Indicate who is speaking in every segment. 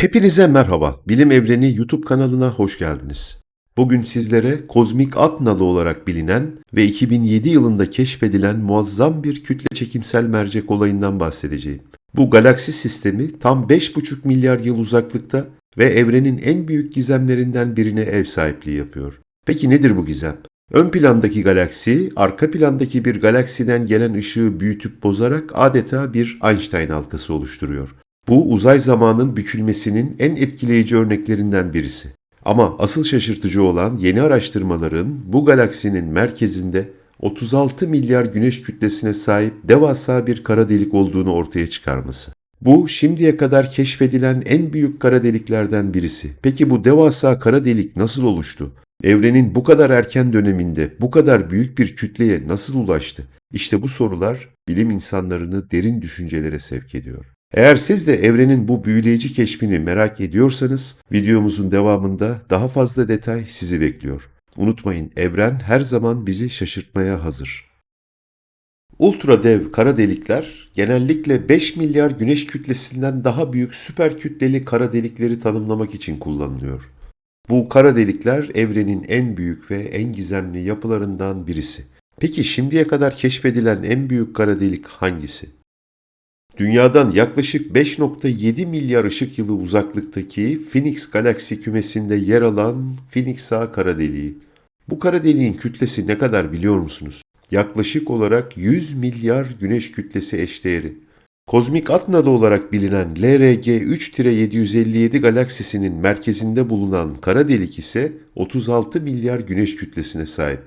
Speaker 1: Hepinize merhaba. Bilim Evreni YouTube kanalına hoş geldiniz. Bugün sizlere kozmik at nalı olarak bilinen ve 2007 yılında keşfedilen muazzam bir kütle çekimsel mercek olayından bahsedeceğim. Bu galaksi sistemi tam 5,5 milyar yıl uzaklıkta ve evrenin en büyük gizemlerinden birine ev sahipliği yapıyor. Peki nedir bu gizem? Ön plandaki galaksi, arka plandaki bir galaksiden gelen ışığı büyütüp bozarak adeta bir Einstein halkası oluşturuyor. Bu uzay zamanın bükülmesinin en etkileyici örneklerinden birisi. Ama asıl şaşırtıcı olan yeni araştırmaların bu galaksinin merkezinde 36 milyar güneş kütlesine sahip devasa bir kara delik olduğunu ortaya çıkarması. Bu şimdiye kadar keşfedilen en büyük kara deliklerden birisi. Peki bu devasa kara delik nasıl oluştu? Evrenin bu kadar erken döneminde bu kadar büyük bir kütleye nasıl ulaştı? İşte bu sorular bilim insanlarını derin düşüncelere sevk ediyor. Eğer siz de evrenin bu büyüleyici keşfini merak ediyorsanız videomuzun devamında daha fazla detay sizi bekliyor. Unutmayın evren her zaman bizi şaşırtmaya hazır. Ultra dev kara delikler genellikle 5 milyar güneş kütlesinden daha büyük süper kütleli kara delikleri tanımlamak için kullanılıyor. Bu kara delikler evrenin en büyük ve en gizemli yapılarından birisi. Peki şimdiye kadar keşfedilen en büyük kara delik hangisi? Dünyadan yaklaşık 5.7 milyar ışık yılı uzaklıktaki Phoenix galaksi kümesinde yer alan Phoenix A kara deliği. Bu kara deliğin kütlesi ne kadar biliyor musunuz? Yaklaşık olarak 100 milyar güneş kütlesi eşdeğeri. Kozmik at nalı olarak bilinen LRG 3-757 galaksisinin merkezinde bulunan kara delik ise 36 milyar güneş kütlesine sahip.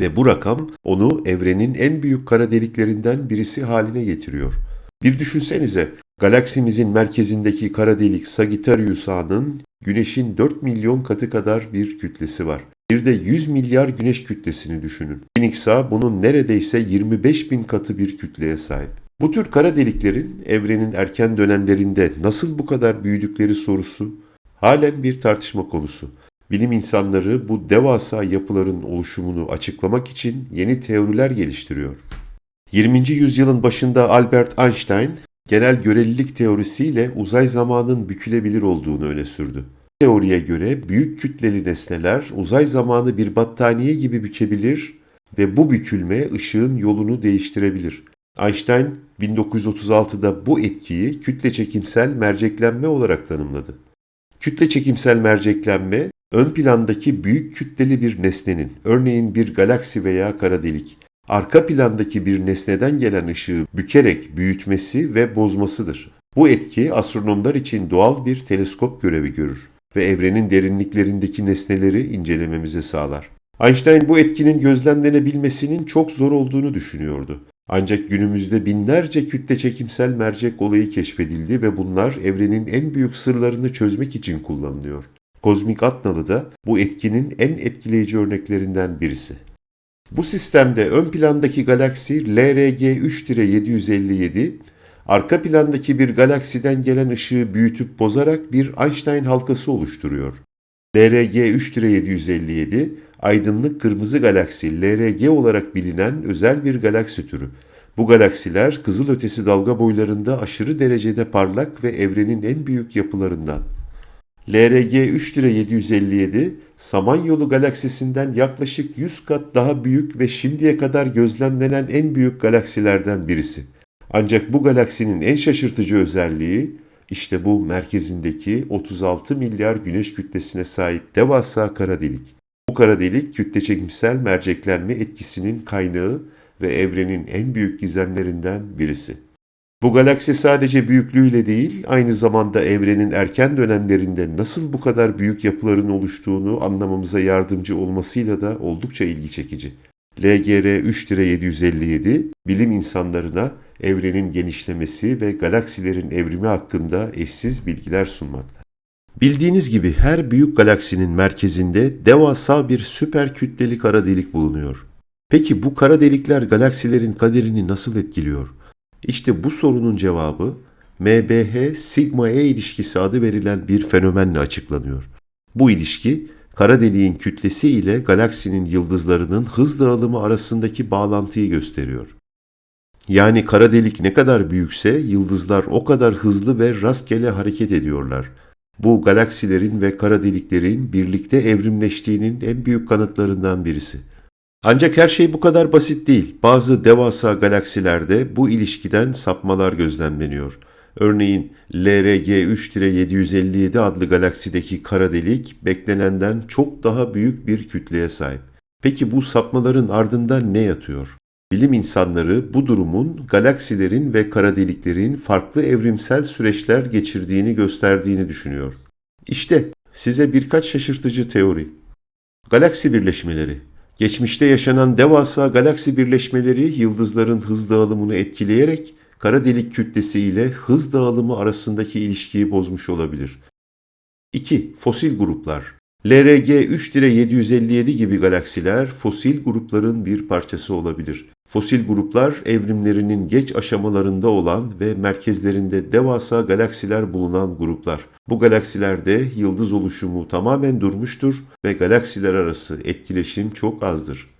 Speaker 1: Ve bu rakam onu evrenin en büyük kara deliklerinden birisi haline getiriyor. Bir düşünsenize, galaksimizin merkezindeki kara delik Sagittarius A'nın Güneş'in 4 milyon katı kadar bir kütlesi var. Bir de 100 milyar güneş kütlesini düşünün. Phoenix A bunun neredeyse 25 bin katı bir kütleye sahip. Bu tür kara deliklerin evrenin erken dönemlerinde nasıl bu kadar büyüdükleri sorusu halen bir tartışma konusu. Bilim insanları bu devasa yapıların oluşumunu açıklamak için yeni teoriler geliştiriyor. 20. yüzyılın başında Albert Einstein, genel görelilik teorisiyle uzay zamanın bükülebilir olduğunu öne sürdü. Teoriye göre büyük kütleli nesneler uzay zamanı bir battaniye gibi bükebilir ve bu bükülme ışığın yolunu değiştirebilir. Einstein 1936'da bu etkiyi kütle çekimsel merceklenme olarak tanımladı. Kütle çekimsel merceklenme, ön plandaki büyük kütleli bir nesnenin, örneğin bir galaksi veya kara delik, arka plandaki bir nesneden gelen ışığı bükerek büyütmesi ve bozmasıdır. Bu etki astronomlar için doğal bir teleskop görevi görür ve evrenin derinliklerindeki nesneleri incelememizi sağlar. Einstein bu etkinin gözlemlenebilmesinin çok zor olduğunu düşünüyordu. Ancak günümüzde binlerce kütle çekimsel mercek olayı keşfedildi ve bunlar evrenin en büyük sırlarını çözmek için kullanılıyor. Kozmik Atnalı da bu etkinin en etkileyici örneklerinden birisi. Bu sistemde ön plandaki galaksi LRG 3-757, arka plandaki bir galaksiden gelen ışığı büyütüp bozarak bir Einstein halkası oluşturuyor. LRG 3-757, aydınlık kırmızı galaksi LRG olarak bilinen özel bir galaksi türü. Bu galaksiler kızılötesi dalga boylarında aşırı derecede parlak ve evrenin en büyük yapılarından. LRG 3-757, Samanyolu galaksisinden yaklaşık 100 kat daha büyük ve şimdiye kadar gözlemlenen en büyük galaksilerden birisi. Ancak bu galaksinin en şaşırtıcı özelliği işte bu merkezindeki 36 milyar güneş kütlesine sahip devasa kara delik. Bu kara delik kütle çekimsel merceklenme etkisinin kaynağı ve evrenin en büyük gizemlerinden birisi. Bu galaksi sadece büyüklüğüyle değil, aynı zamanda evrenin erken dönemlerinde nasıl bu kadar büyük yapıların oluştuğunu anlamamıza yardımcı olmasıyla da oldukça ilgi çekici. LGR 3-757, bilim insanlarına evrenin genişlemesi ve galaksilerin evrimi hakkında eşsiz bilgiler sunmakta. Bildiğiniz gibi her büyük galaksinin merkezinde devasa bir süper kütleli kara delik bulunuyor. Peki bu kara delikler galaksilerin kaderini nasıl etkiliyor? İşte bu sorunun cevabı MBH sigma E ilişkisi adı verilen bir fenomenle açıklanıyor. Bu ilişki kara deliğin kütlesi ile galaksinin yıldızlarının hız dağılımı arasındaki bağlantıyı gösteriyor. Yani kara delik ne kadar büyükse yıldızlar o kadar hızlı ve rastgele hareket ediyorlar. Bu galaksilerin ve kara deliklerin birlikte evrimleştiğinin en büyük kanıtlarından birisi. Ancak her şey bu kadar basit değil. Bazı devasa galaksilerde bu ilişkiden sapmalar gözlemleniyor. Örneğin LRG 3-757 adlı galaksideki kara delik beklenenden çok daha büyük bir kütleye sahip. Peki bu sapmaların ardında ne yatıyor? Bilim insanları bu durumun galaksilerin ve kara deliklerin farklı evrimsel süreçler geçirdiğini gösterdiğini düşünüyor. İşte size birkaç şaşırtıcı teori. Galaksi birleşmeleri Geçmişte yaşanan devasa galaksi birleşmeleri yıldızların hız dağılımını etkileyerek kara delik kütlesi ile hız dağılımı arasındaki ilişkiyi bozmuş olabilir. 2. Fosil gruplar LRG 3-757 gibi galaksiler fosil grupların bir parçası olabilir. Fosil gruplar evrimlerinin geç aşamalarında olan ve merkezlerinde devasa galaksiler bulunan gruplar. Bu galaksilerde yıldız oluşumu tamamen durmuştur ve galaksiler arası etkileşim çok azdır.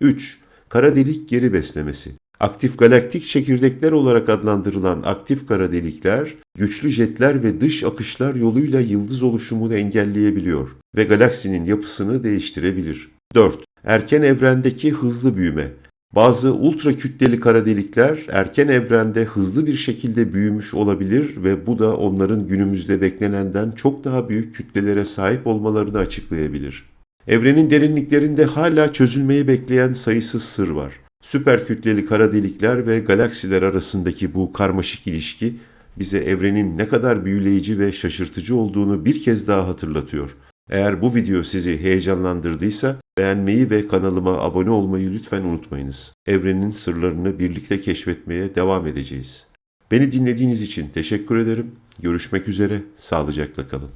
Speaker 1: 3. Kara delik geri beslemesi. Aktif galaktik çekirdekler olarak adlandırılan aktif kara delikler, güçlü jetler ve dış akışlar yoluyla yıldız oluşumunu engelleyebiliyor ve galaksinin yapısını değiştirebilir. 4. Erken evrendeki hızlı büyüme. Bazı ultra kütleli kara delikler erken evrende hızlı bir şekilde büyümüş olabilir ve bu da onların günümüzde beklenenden çok daha büyük kütlelere sahip olmalarını açıklayabilir. Evrenin derinliklerinde hala çözülmeyi bekleyen sayısız sır var. Süper kütleli kara delikler ve galaksiler arasındaki bu karmaşık ilişki bize evrenin ne kadar büyüleyici ve şaşırtıcı olduğunu bir kez daha hatırlatıyor. Eğer bu video sizi heyecanlandırdıysa beğenmeyi ve kanalıma abone olmayı lütfen unutmayınız. Evrenin sırlarını birlikte keşfetmeye devam edeceğiz. Beni dinlediğiniz için teşekkür ederim. Görüşmek üzere, sağlıcakla kalın.